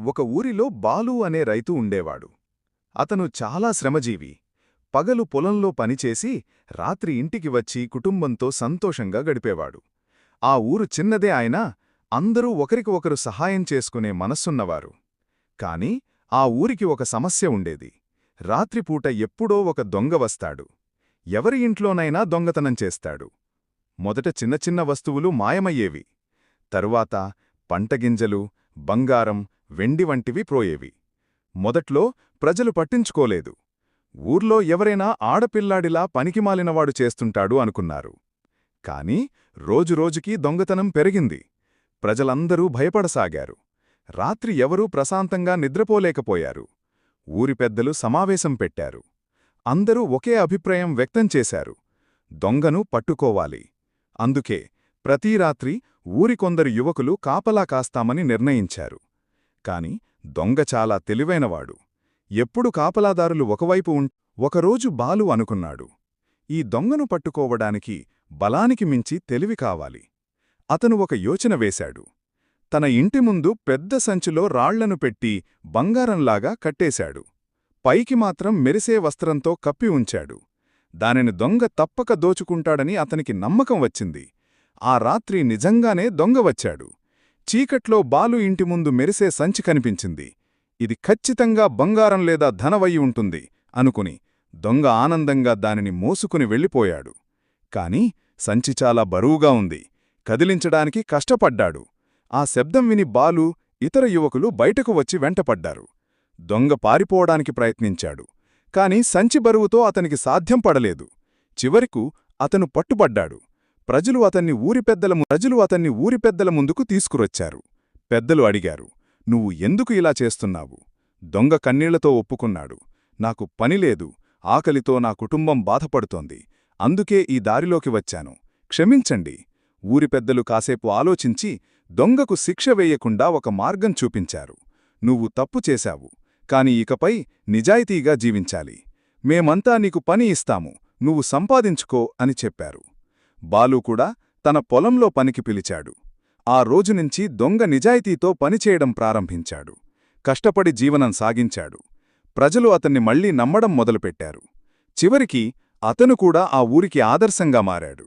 ఒక ఊరిలో బాలు అనే రైతు ఉండేవాడు. అతను చాలా శ్రమజీవి. పగలు పొలంలో పనిచేసి రాత్రి ఇంటికి వచ్చి కుటుంబంతో సంతోషంగా గడిపేవాడు. ఆ ఊరు చిన్నదే అయినా అందరూ ఒకరికి ఒకరు సహాయం చేసుకునే మనస్సున్నవారు. కాని ఆ ఊరికి ఒక సమస్య ఉండేది. రాత్రిపూట ఎప్పుడో ఒక దొంగ వస్తాడు. ఎవరి ఇంట్లోనైనా దొంగతనం చేస్తాడు. మొదట చిన్న చిన్న వస్తువులు మాయమయ్యేవి. తరువాత పంటగింజలు బంగారం వెండి వంటివి ప్రోయేవి. మొదట్లో ప్రజలు పట్టించుకోలేదు. ఊర్లో ఎవరైనా ఆడపిల్లాడిలా పనికిమాలినవాడు చేస్తుంటాడు అనుకున్నారు. కాని రోజురోజుకీ దొంగతనం పెరిగింది. ప్రజలందరూ భయపడసాగారు. రాత్రి ఎవరూ ప్రశాంతంగా నిద్రపోలేకపోయారు. ఊరి పెద్దలు సమావేశం పెట్టారు. అందరూ ఒకే అభిప్రాయం వ్యక్తం చేశారు. దొంగను పట్టుకోవాలి. అందుకే ప్రతి రాత్రి ఊరి కొందరు యువకులు కాపలా కాస్తామని నిర్ణయించారు. కాని దొంగ చాలా తెలివైనవాడు. ఎప్పుడు కాపలాదారులు ఒకవైపు ఉం ఒకరోజు బాలు అనుకున్నాడు. ఈ దొంగను పట్టుకోవడానికి బలానికి మించి తెలివి కావాలి. అతను ఒక యోచన వేశాడు. తన ఇంటి ముందు పెద్ద సంచిలో రాళ్ళను పెట్టి బంగారంలాగా కట్టేశాడు. పైకి మాత్రం మెరిసే వస్త్రంతో కప్పి ఉంచాడు. దానిని దొంగ తప్పక దోచుకుంటాడని అతనికి నమ్మకం వచ్చింది. ఆ రాత్రి నిజంగానే దొంగ వచ్చాడు. చీకట్లో బాలు ఇంటి ముందు మెరిసే సంచి కనిపించింది. ఇది ఖచ్చితంగా బంగారం లేదా ధనవయ్యి ఉంటుంది అనుకుని దొంగ ఆనందంగా దానిని మోసుకుని వెళ్ళిపోయాడు. కాని సంచి చాలా బరువుగా ఉంది. కదిలించడానికి కష్టపడ్డాడు. ఆ శబ్దం విని బాలు ఇతర యువకులు బయటకు వచ్చి వెంటపడ్డారు. దొంగ పారిపోవడానికి ప్రయత్నించాడు. కాని సంచి బరువుతో అతనికి సాధ్యం పడలేదు. చివరికు అతను పట్టుబడ్డాడు. ప్రజలు అతన్ని ఊరి పెద్దల ప్రజలు అతన్ని ఊరి పెద్దల ముందుకు తీసుకురొచ్చారు. పెద్దలు అడిగారు నువ్వు ఎందుకు ఇలా చేస్తున్నావు? దొంగ కన్నీళ్ళతో ఒప్పుకున్నాడు. నాకు పనిలేదు ఆకలితో నా కుటుంబం బాధపడుతోంది. అందుకే ఈ దారిలోకి వచ్చాను. క్షమించండి. ఊరి పెద్దలు కాసేపు ఆలోచించి దొంగకు శిక్ష వేయకుండా ఒక మార్గం చూపించారు. నువ్వు తప్పు చేశావు. కాని ఇకపై నిజాయితీగా జీవించాలి. మేమంతా నీకు పని ఇస్తాము. నువ్వు సంపాదించుకో అని చెప్పారు. బాలు కూడా తన పొలంలో పనికి పిలిచాడు. ఆ రోజునుంచి దొంగ నిజాయితీతో పనిచేయడం ప్రారంభించాడు. కష్టపడి జీవనం సాగించాడు. ప్రజలు అతన్ని మళ్ళీ నమ్మడం మొదలుపెట్టారు. చివరికి అతను కూడా ఆ ఊరికి ఆదర్శంగా మారాడు.